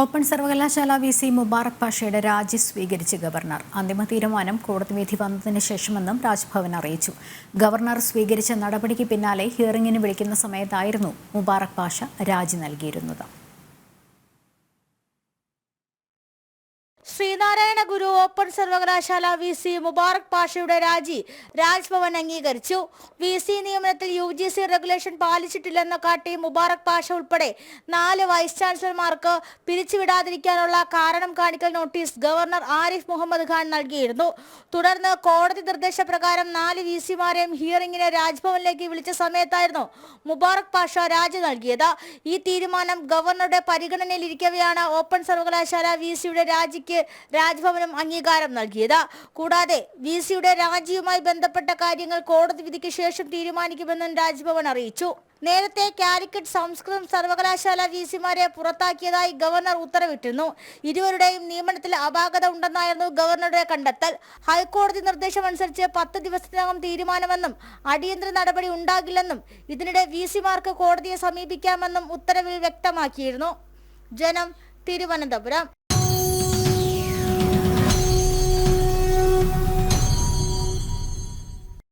Open സർവകലാശാല V C Mubarak പാഷയുടെ രാജി സ്വീകരിച്ച് ഗവർണർ. അന്തിമ തീരുമാനം കോടതി വിധി വന്നതിന് ശേഷമെന്നും രാജ്ഭവൻ അറിയിച്ചു. ഗവർണർ സ്വീകരിച്ച നടപടിക്ക് പിന്നാലെ ഹിയറിംഗിന് വിളിക്കുന്ന സമയത്തായിരുന്നു മുബാറക് പാഷ രാജി നൽകിയിരുന്നത്. ശ്രീനാരായണ ഗുരു ഓപ്പൺ സർവകലാശാല വി സി മുബാറക് പാഷയുടെ രാജി രാജ്ഭവൻ അംഗീകരിച്ചു. വി സി നിയമനത്തിൽ യു ജി സി റെഗുലേഷൻ പാലിച്ചിട്ടില്ലെന്ന് കാട്ടി മുബാറക് പാഷ ഉൾപ്പെടെ നാല് വൈസ് ചാൻസലർമാർക്ക് പിരിച്ചുവിടാതിരിക്കാനുള്ള കാരണം കാണിക്കൽ നോട്ടീസ് ഗവർണർ ആരിഫ് മുഹമ്മദ് ഖാൻ നൽകിയിരുന്നു. തുടർന്ന് കോടതി നിർദ്ദേശപ്രകാരം നാല് വി സിമാരെയും ഹിയറിംഗിന് രാജ്ഭവനിലേക്ക് വിളിച്ച സമയത്തായിരുന്നു മുബാറക് പാഷ രാജി നൽകിയത്. ഈ തീരുമാനം ഗവർണറുടെ പരിഗണനയിലിരിക്കവെയാണ് ഓപ്പൺ സർവകലാശാല വി സിയുടെ രാജിക്ക് രാജ്ഭവനും അംഗീകാരം നൽകിയത്. കൂടാതെ വി സിയുടെ രാജിയുമായി ബന്ധപ്പെട്ട കാര്യങ്ങൾ കോടതി വിധിക്ക് ശേഷം തീരുമാനിക്കുമെന്നും രാജ്ഭവൻ അറിയിച്ചു. നേരത്തെ കാലിക്കറ്റ് സംസ്കൃതം സർവകലാശാല വി സിമാരെ പുറത്താക്കിയതായി ഗവർണർ ഉത്തരവിട്ടിരുന്നു. ഇരുവരുടെയും നിയമനത്തിൽ അപാകത ഉണ്ടെന്നായിരുന്നു ഗവർണറുടെ കണ്ടെത്തൽ. ഹൈക്കോടതി നിർദ്ദേശമനുസരിച്ച് പത്ത് ദിവസത്തിനകം തീരുമാനമെന്നും അടിയന്തര നടപടി ഉണ്ടാകില്ലെന്നും ഇതിനിടെ വി സിമാർക്ക് കോടതിയെ സമീപിക്കാമെന്നും ഉത്തരവിൽ വ്യക്തമാക്കിയിരുന്നു. ജനം തിരുവനന്തപുരം.